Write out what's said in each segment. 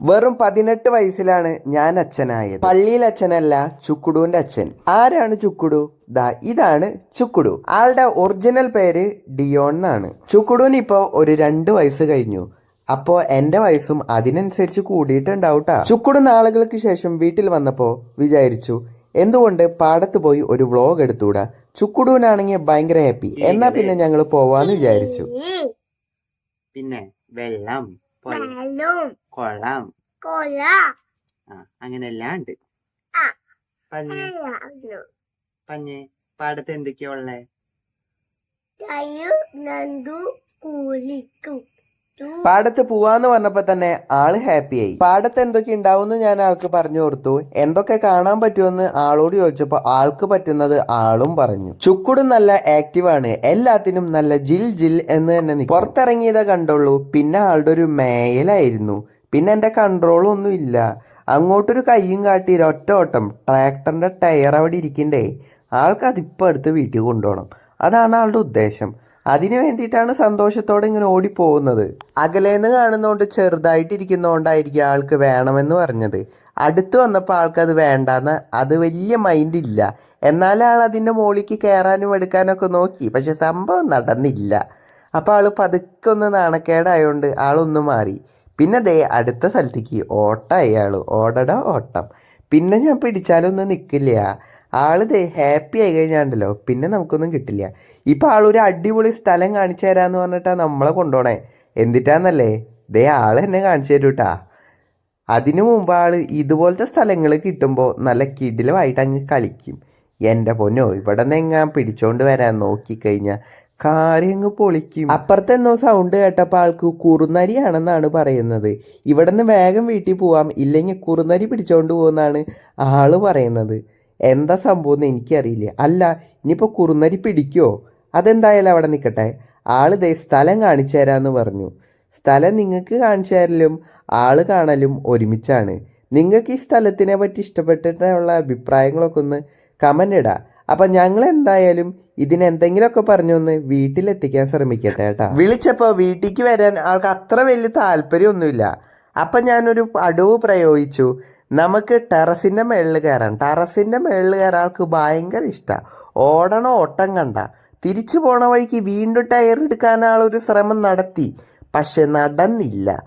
വെറും പതിനെട്ട് വയസ്സിലാണ് ഞാൻ അച്ഛനായത്. പള്ളിയിൽ അച്ഛനല്ല ചുക്കുടുവിന്റെ അച്ഛൻ. ആരാണ് ചുക്കുടു? ദാ ഇതാണ് ചുക്കുടു. ആളുടെ ഒറിജിനൽ പേര് ഡിയോൺ എന്നാണ്. ചുക്കുടുവിന് ഇപ്പോ ഒരു രണ്ട് വയസ്സ് കഴിഞ്ഞു. അപ്പോ എന്റെ വയസ്സും അതിനനുസരിച്ച് കൂടിയിട്ടുണ്ടാവൂട്ടാ. ചുക്കുടു നാളുകൾക്ക് ശേഷം വീട്ടിൽ വന്നപ്പോ വിചാരിച്ചു എന്തുകൊണ്ട് പാടത്ത് പോയി ഒരു വ്ളോഗ് എടുത്തുകൂടാ ചുക്കുടുവിനാണെങ്കിൽ ഭയങ്കര ഹാപ്പി എന്നാ പിന്നെ ഞങ്ങൾ പോവാന്ന് വിചാരിച്ചു. പിന്നെ വെള്ളം. കുളം കൊല ആ അങ്ങനെ എല്ലാം ഉണ്ട്. പഞ്ഞ്. പാടത്ത് എന്തൊക്കെയാ ഉള്ളേ? കൂലിക്കു. പാടത്ത് പോവാന്ന് പറഞ്ഞപ്പോ തന്നെ ആൾ ഹാപ്പിയായി പാടത്ത് എന്തൊക്കെ ഉണ്ടാവുമെന്ന് ഞാൻ ആൾക്ക് പറഞ്ഞു കൊടുത്തു. എന്തൊക്കെ കാണാൻ പറ്റുമെന്ന് ആളോട് ചോദിച്ചപ്പോ ആൾക്ക് പറ്റുന്നത് ആളും പറഞ്ഞു. ചുക്കുടും നല്ല ആക്റ്റീവാണ് എല്ലാത്തിനും നല്ല ജിൽ ജിൽ എന്ന് തന്നെ നിൽക്കും. കണ്ടുള്ളൂ. പിന്നെ ആളുടെ ഒരു മേയലായിരുന്നു പിന്നെ എന്റെ കൺട്രോളൊന്നും ഇല്ല. അങ്ങോട്ടൊരു കയ്യും കാട്ടി ഒറ്റ ഓട്ടം. ട്രാക്ടറിന്റെ ടയർ അവിടെ ഇരിക്കണ്ടേ. ആൾക്ക് അതിപ്പോ അടുത്ത് വീട്ടിൽ കൊണ്ടുപോകണം. അതാണ് ആളുടെ ഉദ്ദേശം. അതിനു വേണ്ടിയിട്ടാണ് സന്തോഷത്തോടെ ഇങ്ങനെ ഓടിപ്പോകുന്നത്. അകലേന്ന് കാണുന്നോണ്ട് ചെറുതായിട്ടിരിക്കുന്നോണ്ടായിരിക്കും ആൾക്ക് വേണമെന്ന് പറഞ്ഞത്. അടുത്ത് വന്നപ്പോൾ ആൾക്ക് അത് വേണ്ടാന്ന് അത് വലിയ മൈൻഡ് ഇല്ല. എന്നാൽ ആൾ അതിന്റെ മുകളിലേക്ക് കയറാനും എടുക്കാനൊക്കെ നോക്കി. പക്ഷെ സംഭവം നടന്നില്ല. അപ്പോൾ ആൾ പതുക്കെ ഒന്ന് നാണക്കേടായോണ്ട് ആളൊന്ന് മാറി. പിന്നെ ദേ അടുത്ത സ്ഥലത്തേക്ക് ഓട്ടമായി ആൾ ഓടട ഓട്ടം. പിന്നെ ഞാൻ പിടിച്ചാലൊന്നും നിൽക്കില്ല ആൾ ദേ ഹാപ്പി ആയി കഴിഞ്ഞാണ്ടല്ലോ. പിന്നെ നമുക്കൊന്നും കിട്ടില്ല. ഇപ്പം ആളൊരു അടിപൊളി സ്ഥലം കാണിച്ചു തരാമെന്ന് പറഞ്ഞിട്ടാ നമ്മളെ കൊണ്ടുപോണേ എന്തിട്ടാന്നല്ലേ? ദേ ആൾ എന്നെ കാണിച്ചു തരൂട്ടാ. അതിനു മുമ്പ് ആൾ ഇതുപോലത്തെ സ്ഥലങ്ങൾ കിട്ടുമ്പോൾ നല്ല കിടിലമായിട്ട് അങ്ങ് കളിക്കും. എന്റെ പൊന്നോ ഇവിടെ നിന്ന് എങ്ങാൻ പിടിച്ചോണ്ട് വരാൻ നോക്കിക്കഴിഞ്ഞാൽ കാര്യങ്ങ് പൊളിക്കും. അപ്പുറത്തെന്നോ സൗണ്ട് കേട്ടപ്പോൾ ആൾക്ക് കുറുനരിയാണെന്നാണ് പറയുന്നത്. ഇവിടെ നിന്ന് വേഗം വീട്ടിൽ പോവാം. ഇല്ലെങ്കിൽ കുറുനരി പിടിച്ചോണ്ട് പോകുമെന്നാണ് ആൾ പറയുന്നത്. എന്താ സംഭവം എന്ന് എനിക്കറിയില്ല. അല്ല ഇനിയിപ്പോൾ കുറുന്നരി പിടിക്കുമോ അതെന്തായാലും അവിടെ നിൽക്കട്ടെ ആൾ ദേ സ്ഥലം കാണിച്ചു തരാമെന്ന് പറഞ്ഞു. സ്ഥലം നിങ്ങൾക്ക് കാണിച്ചു തരലും ആൾ കാണലും ഒരുമിച്ചാണ്. നിങ്ങൾക്ക് ഈ സ്ഥലത്തിനെ പറ്റി ഇഷ്ടപ്പെട്ടിട്ടുള്ള അഭിപ്രായങ്ങളൊക്കെ ഒന്ന് കമന്റ് ഇടാം. അപ്പം ഞങ്ങൾ എന്തായാലും ഇതിന് എന്തെങ്കിലുമൊക്കെ പറഞ്ഞൊന്ന് വീട്ടിലെത്തിക്കാൻ ശ്രമിക്കട്ടെ കേട്ടാ. വിളിച്ചപ്പോൾ വീട്ടിലേക്ക് വരാൻ ആൾക്ക് അത്ര വലിയ താല്പര്യമൊന്നുമില്ല. അപ്പം ഞാനൊരു അടവ് പ്രയോഗിച്ചു. നമുക്ക് ടെറസിന്റെ മുകളിൽ കയറാം. ടെറസിന്റെ മുകളിൽ കയറാൻ ആൾക്ക് ഭയങ്കര ഇഷ്ടമാണ് ഓടണ ഓട്ടം കണ്ട. തിരിച്ചു പോണ വഴിക്ക് വീണ്ടും ടയർ എടുക്കാൻ ആളൊരു ശ്രമം നടത്തി. പക്ഷെ നടന്നില്ല.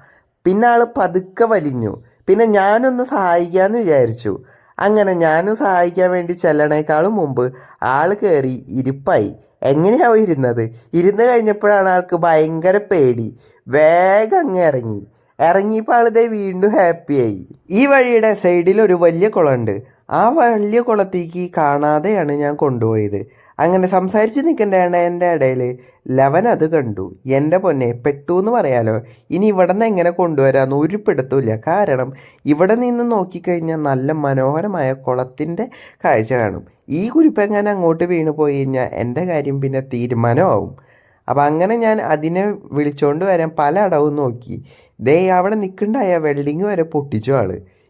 പിന്നെ ആൾ പതുക്കെ വലിഞ്ഞു. പിന്നെ ഞാനൊന്ന് സഹായിക്കാമെന്ന് വിചാരിച്ചു. അങ്ങനെ ഞാനും സഹായിക്കാൻ വേണ്ടി ചെല്ലണേക്കാളും മുമ്പ് ആൾ കയറി ഇരിപ്പായി. എങ്ങനെയാവും ഇരുന്നത്? ഇരുന്ന് കഴിഞ്ഞപ്പോഴാണ് ആൾക്ക് ഭയങ്കര പേടി. വേഗം അങ്ങ് ഇറങ്ങി. ഇറങ്ങിയപ്പോൾ ആളിതേ വീണ്ടും ഹാപ്പിയായി ഈ വഴിയുടെ സൈഡിൽ ഒരു വലിയ കുളമുണ്ട്. ആ വലിയ കുളത്തേക്ക് കാണാതെയാണ് ഞാൻ കൊണ്ടുപോയത്. അങ്ങനെ സംസാരിച്ച് നിൽക്കേണ്ട എന്റെ ഇടയിൽ. ലവൻ അത് കണ്ടു. എന്റെ പൊന്നെ പെട്ടു എന്ന് പറയാലോ? ഇനി ഇവിടെ നിന്ന് എങ്ങനെ കൊണ്ടുവരാമെന്ന് ഒരു പിടുത്തമില്ല കാരണം ഇവിടെ നിന്ന് നോക്കിക്കഴിഞ്ഞാൽ നല്ല മനോഹരമായ കുളത്തിന്റെ കാഴ്ച കാണും. ഈ കുരിപ്പെങ്ങനെ അങ്ങോട്ട് വീണ് പോയി കഴിഞ്ഞാൽ എന്റെ കാര്യം പിന്നെ തീരുമാനമാവും. അപ്പം അങ്ങനെ ഞാൻ അതിനെ വിളിച്ചുകൊണ്ട് വരാൻ പല അടവും നോക്കി. ദേ അവിടെ നിൽക്കണ്ടായ വെൽഡിങ് വരെ പൊട്ടിച്ചു ആൾ.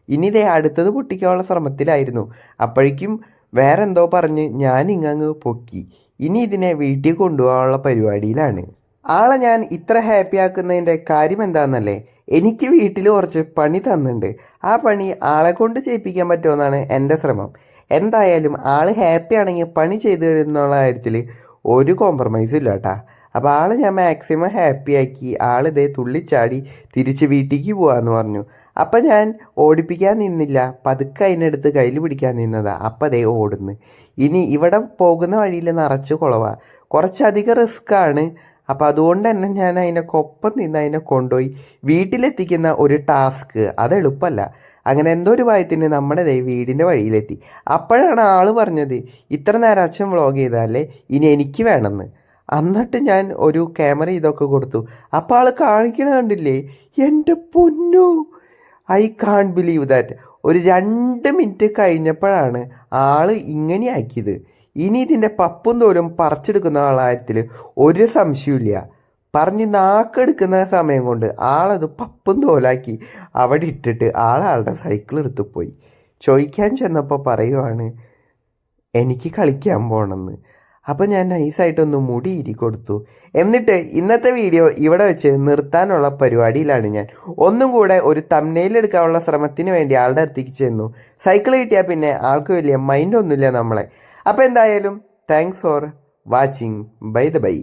ഇനി ദേ അടുത്തത് പൊട്ടിക്കാനുള്ള ശ്രമത്തിലായിരുന്നു. അപ്പോഴേക്കും വേറെ എന്തോ പറഞ്ഞ് ഞാൻ ഇങ്ങങ്ങ് പൊക്കി. ഇനി ഇതിനെ വീട്ടിൽ കൊണ്ടുപോകാനുള്ള പരിപാടിയിലാണ്. ആളെ ഞാൻ ഇത്ര ഹാപ്പി ആക്കുന്നതിന്റെ കാര്യം എന്താണെന്നല്ലേ എനിക്ക് വീട്ടിൽ കുറച്ച് പണി തന്നിട്ടുണ്ട്. ആ പണി ആളെ കൊണ്ട് ചെയ്യിപ്പിക്കാൻ പറ്റുമെന്നാണ് എന്റെ ശ്രമം. എന്തായാലും ആൾ ഹാപ്പി ആണെങ്കിൽ പണി ചെയ്തു തരുന്നുള്ള കാര്യത്തിൽ ഒരു കോംപ്രമൈസും ഇല്ല കേട്ടാ അപ്പോൾ ആൾ ഞാൻ മാക്സിമം ഹാപ്പി ആക്കി. ആൾ ഇതേ തുള്ളിച്ചാടി തിരിച്ച് വീട്ടിലേക്ക് പോകാമെന്ന് പറഞ്ഞു. അപ്പം ഞാൻ ഓടിപ്പിക്കാൻ നിന്നില്ല. പതുക്കെ അതിനടുത്ത് കയ്യിൽ പിടിക്കാൻ നിന്നതാ. അപ്പം അതേ ഓടുന്നു. ഇനി ഇവിടെ പോകുന്ന വഴിയിൽ നിറച്ച് കുളവാണ് കുറച്ചധികം റിസ്ക് ആണ്. അപ്പം അതുകൊണ്ട് തന്നെ ഞാൻ അതിനൊക്കൊപ്പം നിന്ന് അതിനെ കൊണ്ടുപോയി വീട്ടിലെത്തിക്കുന്ന ഒരു ടാസ്ക് അത് എളുപ്പമല്ല അങ്ങനെ എന്തോ ഒരു ഭയത്തിന് നമ്മുടെ ദേ വീടിന്റെ വഴിയിലെത്തി. അപ്പോഴാണ് ആൾ പറഞ്ഞത് ഇത്ര നേരം അച്ഛൻ വ്ളോഗ് ചെയ്താലേ ഇനി എനിക്ക് വേണമെന്ന് എന്നിട്ട് ഞാൻ ഒരു ക്യാമറ ഇതൊക്കെ കൊടുത്തു. അപ്പോൾ ആൾ കാണിക്കണ കണ്ടില്ലേ? എന്റെ പൊന്നു. ഐ കാൺ ബിലീവ് ദാറ്റ് ഒരു രണ്ട് മിനിറ്റ് കഴിഞ്ഞപ്പോഴാണ് ആൾ ഇങ്ങനെയാക്കിയത് ഇനി ഇതിന്റെ പപ്പും തോലും പറിച്ചെടുക്കുന്ന ആളായത്തിൽ ഒരു സംശയമില്ല പറഞ്ഞ് നാക്കെടുക്കുന്ന സമയം കൊണ്ട് ആളത് പപ്പും തോലാക്കി അവിടെ ഇട്ടിട്ട് ആളാളുടെ സൈക്കിൾ എടുത്ത് പോയി. ചോദിക്കാൻ ചെന്നപ്പോൾ പറയുവാണ് എനിക്ക് കളിക്കാൻ പോകണമെന്ന് അപ്പോൾ ഞാൻ നൈസായിട്ടൊന്ന് മുടി ഇരി കൊടുത്തു. എന്നിട്ട് ഇന്നത്തെ വീഡിയോ ഇവിടെ വെച്ച് നിർത്താനുള്ള പരിപാടിയിലാണ് ഞാൻ. ഒന്നും കൂടെ ഒരു തമ്മനയിൽ എടുക്കാനുള്ള ശ്രമത്തിന് വേണ്ടി ആളുടെ അടുത്തേക്ക് ചെന്നു. സൈക്കിൾ കിട്ടിയാൽ പിന്നെ ആൾക്ക് വലിയ മൈൻഡ് ഒന്നുമില്ല നമ്മളെ. അപ്പോൾ എന്തായാലും thanks for watching bye the bye